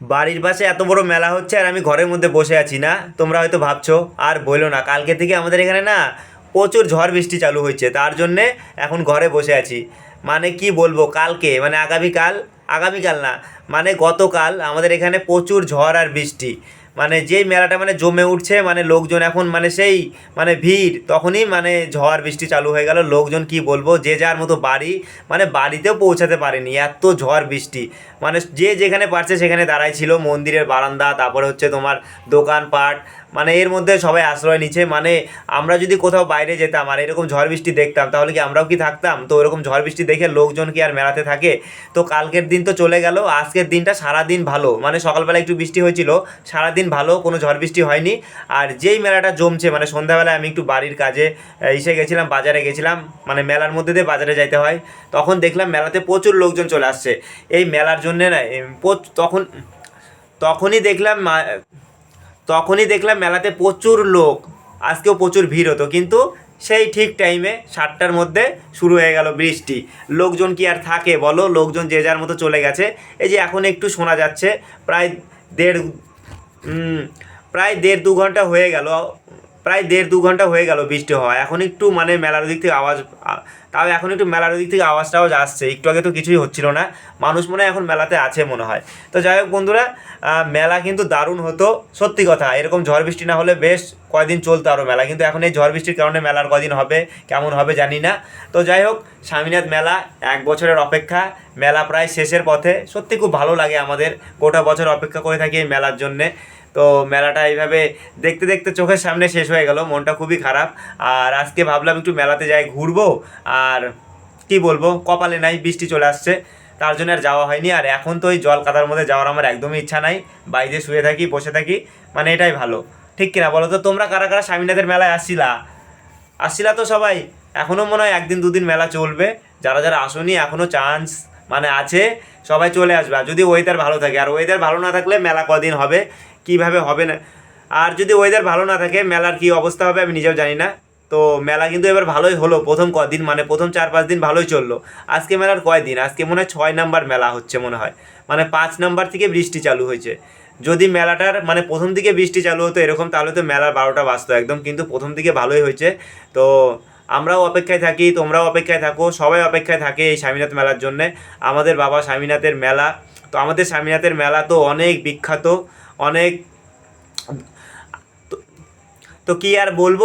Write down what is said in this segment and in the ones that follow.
বাড়ির পাশে এত বড় মেলা হচ্ছে আর আমি ঘরের মধ্যে বসে আছি না। তোমরা হয়তো ভাবছ, আর বলল না। কালকে থেকে আমাদের এখানে না প্রচুর ঝড় বৃষ্টি চালু হয়েছে। তার জন্যে এখন ঘরে বসে আছি। মানে কি বলব, কালকে মানে আগামীকাল আগামীকাল না মানে গতকাল আমাদের এখানে প্রচুর ঝড় আর বৃষ্টি। মানে যেই মেলাটা মানে জমে উঠছে মানে লোকজন এখন মানে সেই মানে ভিড়, তখনই মানে ঝড়, বৃষ্টি চালু হয়ে গেল। লোকজন কি বলব, যে যার মতো বাড়ি মানে বাড়িতেও পৌঁছাতে পারেনি। এত ঝড়, বৃষ্টি। মানে যে যেখানে পারছে সেখানে দাঁড়াই ছিল মন্দিরের বারান্দা, তারপরে হচ্ছে তোমার দোকানপাট মানে এর মধ্যে সবাই আশ্রয় নিচ্ছে। মানে আমরা যদি কোথাও বাইরে যেতাম আর এরকম ঝড় বৃষ্টি দেখতাম, তাহলে কি আমরাও কি থাকতাম? তো এরকম ঝড় বৃষ্টি দেখে লোকজন কি আর মেলাতে থাকে? তো কালকের দিন তো চলে গেল, আজকের দিনটা সারা দিন ভালো। মানে সকালবেলা একটু বৃষ্টি হয়েছিল, সারাদিন ভালো, কোনো ঝড় বৃষ্টি হয়নি। আর যেই মেলাটা জমছে মানে সন্ধ্যাবেলায় আমি একটু বাড়ির কাজে এসে গেছিলাম, বাজারে গেছিলাম মানে মেলার মধ্যে দিয়ে বাজারে যাইতে হয়। তখন দেখলাম মেলাতে প্রচুর লোকজন চলে আসছে। এই মেলার জন্যে না তখন, তখনই দেখলাম তখনই দেখলাম মেলাতে প্রচুর লোক। আজকেও প্রচুর ভিড় হতো। কিন্তু সেই ঠিক টাইমে সাতটার মধ্যে শুরু হয়ে গেল বৃষ্টি। লোকজন কি আর থাকে বলো? লোকজন যে যার মতো চলে গেছে। এই যে এখন একটু শোনা যাচ্ছে, প্রায় দেড় প্রায় দেড় দু ঘণ্টা হয়ে গেল, প্রায় দেড় দু ঘণ্টা হয়ে গেল বৃষ্টি হওয়া। এখন একটু মানে মেলার দিক থেকে আওয়াজ তাও এখন একটু মেলার দিক থেকে আওয়াজ টাওয়াজ আসছে একটু আগে তো কিছুই হচ্ছিল না। মানুষ মনে হয় এখন মেলাতে আছে মনে হয়। তো যাই হোক বন্ধুরা মেলা কিন্তু দারুণ হতো। সত্যি কথা, এরকম ঝড় বৃষ্টি না হলে বেশ কয়দিন চলতো আরও মেলা। কিন্তু এখন এই ঝড় বৃষ্টির কারণে মেলার কদিন হবে, কেমন হবে জানি না। তো যাই হোক, স্বামীনাথ মেলা এক বছরের অপেক্ষা। মেলা প্রায় শেষের পথে। সত্যি খুব ভালো লাগে আমাদের গোটা বছর অপেক্ষা করে থাকি এই মেলার জন্যে। তো মেলাটা এইভাবে দেখতে দেখতে চোখের সামনে শেষ হয়ে গেল। মনটা খুবই খারাপ। আর আজকে ভাবলাম একটু মেলাতে যাই ঘুরবো। আর কি বলব, কপালে নাই, বৃষ্টি চলে আসছে। তার জন্য আর যাওয়া হয়নি। আর এখন তো ওই জল কাদার মধ্যে যাওয়ার আমার একদমই ইচ্ছা নাই। বাইরে শুয়ে থাকি, বসে থাকি মানে এটাই ভালো। ঠিক কিনা বলো তো? তোমরা কারা কারা স্বামীনাথের মেলায় আসছিলা? আসছিলা তো সবাই। এখনও মনে হয় একদিন, দুদিন মেলা চলবে। যারা যারা আসনি এখনও চান্স মানে আছে, সবাই চলে আসবে। আর যদি ওয়েদার ভালো থাকে, আর ওয়েদার ভালো না থাকলে মেলা কদিন হবে? কীভাবে হবে না? আর যদি ওয়েদার ভালো না থাকে, মেলার কি অবস্থা হবে আমি নিজেও জানি না। তো মেলা কিন্তু এবার ভালোই হলো। প্রথম কদিন মানে প্রথম চার পাঁচ দিন ভালোই চলল। আজকে মেলার কয় দিন? আজকে মনে হয় ছয় নাম্বার মেলা হচ্ছে মনে হয়। মানে পাঁচ নাম্বার থেকে বৃষ্টি চালু হয়েছে। যদি মেলাটার মানে প্রথম দিকে বৃষ্টি চালু হতো এরকম, তাহলে তো মেলার বারোটা বাজতো একদম, কিন্তু প্রথম দিকে ভালোই হয়েছে। তো আমরাও অপেক্ষায় থাকি, তোমরাও অপেক্ষায় থাকো, সবাই অপেক্ষায় থাকে এই স্বামীনাথ মেলার জন্যে। আমাদের বাবা স্বামীনাথের মেলা, তো আমাদের স্বামীনাথের মেলা তো অনেক বিখ্যাত, অনেক তো কি আর বলব?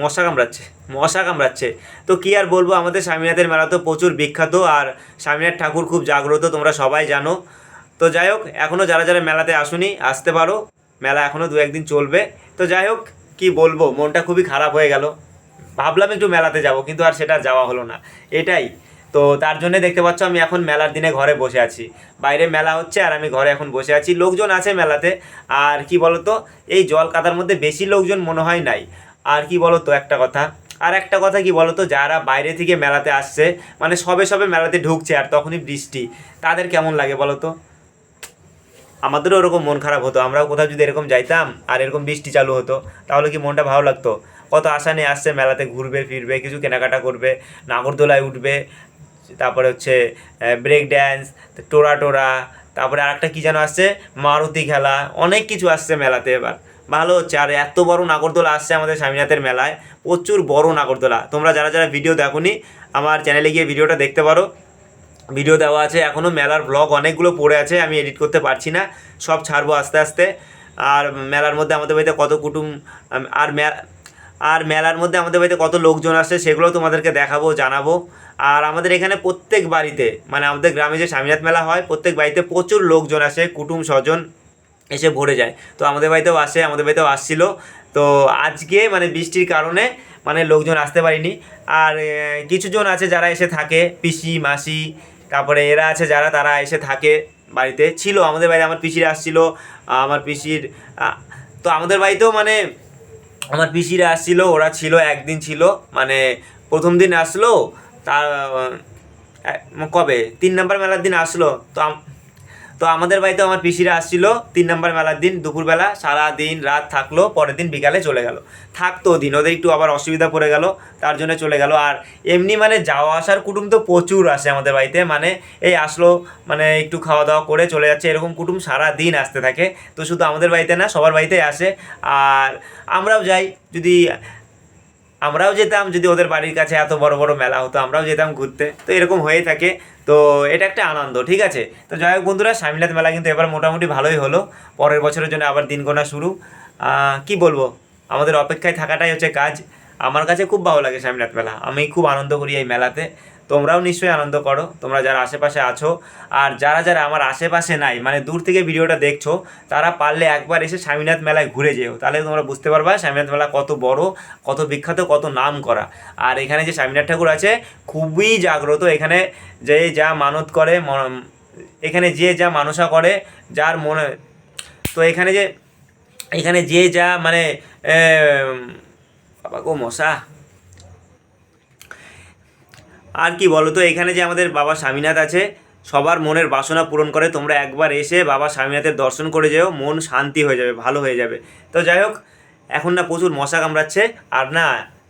মশা কামড়াচ্ছে মশা কামড়াচ্ছে। তো কি আর বলব, আমাদের স্বামীনাথের মেলা তো প্রচুর বিখ্যাত আর স্বামীনাথ ঠাকুর খুব জাগ্রত, তোমরা সবাই জানো। তো যাই হোক এখনও যারা যারা মেলাতে আসুনি, আসতে পারো। মেলা এখনও দু একদিন চলবে। তো যাই হোক, কি বলব, মনটা খুবই খারাপ হয়ে গেল। ভাবলাম একটু মেলাতে যাব, কিন্তু আর সেটা যাওয়া হলো না। এটাই। তো তার জন্য দেখতে পাচ্ছ, আমি এখন মেলার দিনে ঘরে বসে আছি। বাইরে মেলা হচ্ছে আর আমি ঘরে এখন বসে আছি। লোকজন আছে মেলাতে। আর কি বলতো, এই জল কাদার মধ্যে বেশি লোকজন মনে হয় নাই। আর কি বলতো একটা কথা? আর একটা কথা কি বলতো? যারা বাইরে থেকে মেলাতে আসছে মানে সবে সবে মেলাতে ঢুকছে আর তখনই বৃষ্টি, তাদের কেমন লাগে বলতো? আমাদেরও ওরকম মন খারাপ হতো, আমরাও কোথাও যদি এরকম যাইতাম আর এরকম বৃষ্টি চালু হতো, তাহলে কি মনটা ভালো লাগতো? কত আশা নিয়ে আসছে মেলাতে ঘুরবে, ফিরবে, কিছু কেনাকাটা করবে, নাগরদোলায় উঠবে, তারপরে হচ্ছে ব্রেক ড্যান্স টোরা টোরা, তারপরে আরেকটা কী যেন আসছে? মারুতি খেলা, অনেক কিছু আসছে মেলাতে এবার। ভালো হচ্ছে। আর এত বড় নাগরদোলা আসছে আমাদের স্বামীনাথের মেলায়। প্রচুর বড় নাগরদোলা। তোমরা যারা যারা ভিডিও দেখোনি, আমার চ্যানেলে গিয়ে ভিডিওটা দেখতে পারো। ভিডিও দেওয়া আছে এখনও মেলার ব্লগ অনেকগুলো পড়ে আছে, আমি এডিট করতে পারছি না। সব ছাড়বো আস্তে আস্তে। আর মেলার মধ্যে আমাদের বাড়িতে কত কুটুম আর আর মেলার মধ্যে আমাদের বাড়িতে কত লোকজন আসে সেগুলো তোমাদেরকে দেখাবো, জানাব। আর আমাদের এখানে প্রত্যেক বাড়িতে মানে আমাদের গ্রামে যে স্বামীনাথ মেলা হয়, প্রত্যেক বাড়িতে প্রচুর লোকজন আসে, কুটুম স্বজন। এসে ভরে যায়। তো আমাদের বাড়িতেও আসে, আমাদের বাড়িতেও আসছিল। তো আজকে মানে বৃষ্টির কারণে মানে লোকজন আসতে পারিনি। আর কিছুজন আছে যারা এসে থাকে, পিসি, মাসি, তারপরে এরা আছে যারা, তারা এসে থাকে বাড়িতে। ছিল, আমাদের বাড়িতে আমার পিসিরা আসছিল, আমার পিসির তো আমাদের বাড়িতেও মানে আমার পিসিরা আসছিল, ওরা ছিল, একদিন ছিল মানে প্রথম দিন আসলো, তার কবে? তিন নাম্বার মেলার দিন আসলো। তো তো আমাদের বাড়িতে আমার পিসিরা আসছিল তিন নম্বর মেলার দিন, দুপুরবেলা সারা দিন রাত থাকল, পরের দিন বিকালে চলে গেল। থাকতো দিন, ওদের একটু আবার অসুবিধা পড়ে গেল, তার জন্য চলে গেল। আর এমনি মানে যাওয়া আসার কুটুম তো প্রচুর আসে আমাদের বাড়িতে মানে এই আসলো মানে একটু খাওয়া দাওয়া করে চলে যাচ্ছে, এরকম কুটুম সারা দিন আসতে থাকে। তো শুধু আমাদের বাড়িতে না, সবার বাড়িতেই আসে। আর আমরাও যাই, যদি আমরাও যেতাম, যদি ওদের বাড়ির কাছে এত বড় বড় মেলা হতো, আমরাও যেতাম ঘুরতে। তো এরকম হয়ে থাকে। তো এটা একটা আনন্দ, ঠিক আছে? তো যাই হোক বন্ধুরা, স্বামীনাথ মেলা কিন্তু এবার মোটামুটি ভালোই হলো। পরের বছরের জন্য আবার দিন গোনা শুরু কি বলব? আমাদের অপেক্ষায় থাকাটাই হচ্ছে কাজ। আমার কাছে খুব ভালো লাগে স্বামীনাথ মেলা। আমি খুব আনন্দ করি এই মেলাতে। তোমরাও নিশ্চয়ই আনন্দ করো। তোমরা যারা আশেপাশে আছো, আর যারা যারা আমার আশেপাশে নাই মানে দূর থেকে ভিডিওটা দেখছ, তারা পারলে একবার এসে স্বামীনাথ মেলায় ঘুরে যেও। তাহলে তোমরা বুঝতে পারবা স্বামীনাথ মেলা কত বড়, কত বিখ্যাত, কত নাম করা আর এখানে যে স্বামীনাথ ঠাকুর আছে, খুবই জাগ্রত। এখানে যে যা মানত করে এখানে যে যা মানসা করে, যার মনে, তো এখানে যে এখানে যে যা মানে বাবা গো মশা। আর কি বলো তো, এখানে যে আমাদের বাবা স্বামীনাথ আছে, সবার মনের বাসনা পূরণ করে তোমরা একবার এসে বাবা স্বামীনাথের দর্শন করে যেও, মন শান্তি হয়ে যাবে, ভালো হয়ে যাবে। তো যাই হোক, এখন না প্রচুর মশা কামড়াচ্ছে, আর না,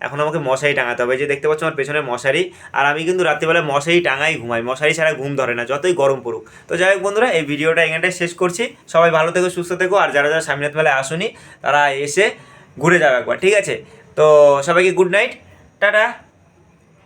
এখন আমাকে মশারি টাঙাতে হবে। যে দেখতে পাচ্ছ আমার পেছনে মশারি, আর আমি কিন্তু রাত্রিবেলা মশারি টাঙাই ঘুমাই, মশারি ছাড়া ঘুম ধরে না, যতই গরম পড়ুক। তো যাই হোক বন্ধুরা, এই ভিডিওটা এখানটায় শেষ করছি। সবাই ভালো থেকো, সুস্থ থেকো, আর যারা যারা স্বামীনাথ মেলায় আসুনি, তারা এসে ঘুরে যাবে একবার, ঠিক আছে? তো সবাইকে গুড নাইট, টাটা।